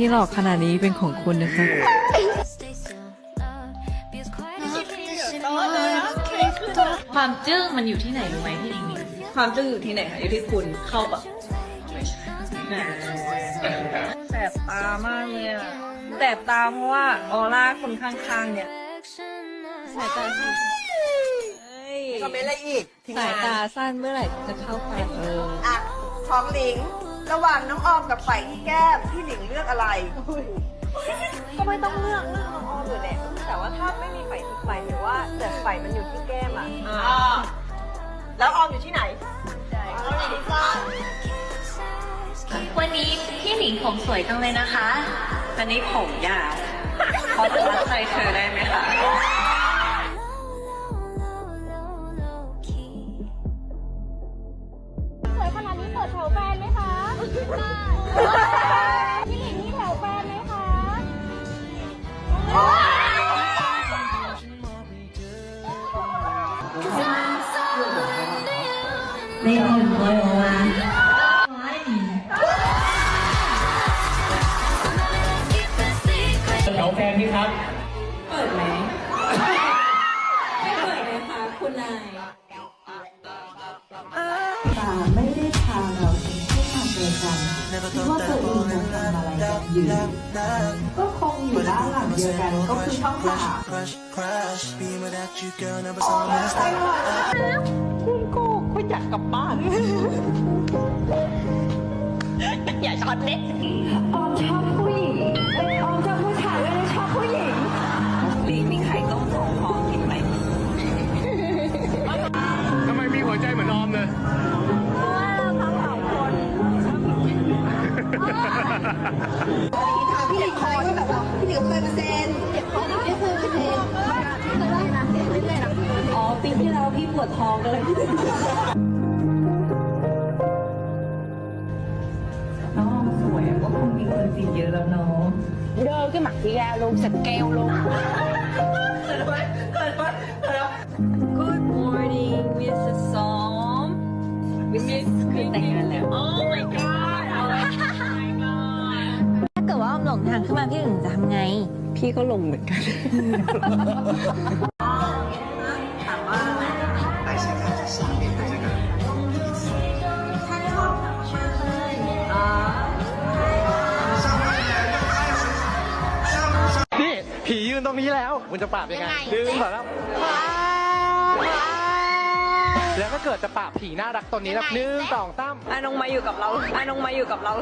นี่หลอกขนาดนี้เป็นของคุณนะคะความจึ้งมันอยู่ที่ไหนรู้ไหมพี่หนิงหนิงความจึ้งอยู่ที่ไหนคะอยู่ที่คุณเข้าปะแสบตามากเลยอะแสบตาเพราะว่าออร่าคนข้างๆเนี่ยสายตาสั้นคอมเมนต์อะไรอีกทีมสายงานตาสั้นเมื่อไหร่จะเข้าไปเอออะของหลิง ระหว่างน้องออมกับไฝ่ที่แก้มพี่หลิงเลือกอะไรก็ไม่ต้องเลือกเลือกน้องออมอยู่แหละแต่ว่าถ้าไม่มีไฝ่ที่ไฝ่หรือว่าแต่ไฝ่มันอยู่ที่แก้มอะแล้วออมอยู่ที่ไหนออมอยู่ที่ฟ้าวันนี้พี่หนิงผมสวยจังเลยนะคะ วันนี้ผมยาวพอจะรัดใจเธอได้ไหมคะ แถวแฟนนี่ครับตาไม่ได้พาเราไปที่ทางเดียวกันคิดว่าตัวเองจะทำอะไรกันอยู่ก็คงอยู่บ้านหลังเดียวกันก็คือช่องสาม อย่าช็อตเล็กออมชอบผู้หญิงออมชอบผู้ชายไม่ได้ชอบผู้หญิงลีมีไข่ต้มสองฟองกินไหมทำไมมีหัวใจเหมือนออมเลยพี่หลิงคอยก็แบบว่าพี่หลิงเคยมาเซ็นเก็บของไม่เคยมาเซ็นอ๋อปีที่แล้วพี่ปวดท้องก็เลย งมีคนจีบเยอะแล้วเนาะ Đơ cái mặt chị ra luôn, xịt keo luôn Good morning Mrs. Som Mrs. คือแต่งงานแล้ว Oh my god Oh my god ถ้าเกิดว่าออมหลงทางขึ้นมาพี่หนิงจะทำไง พี่ก็ลงเหมือนกัน ผียืนตรงนี้แล้วคุณจะปราบยังไงดึงก่อนแล้ว แล้วก็เกิดจะปราบผีน่ารักตนนี้แล้วหนึ่งสองสาม อานงมาอยู่กับเราอานงมาอยู่กับเรา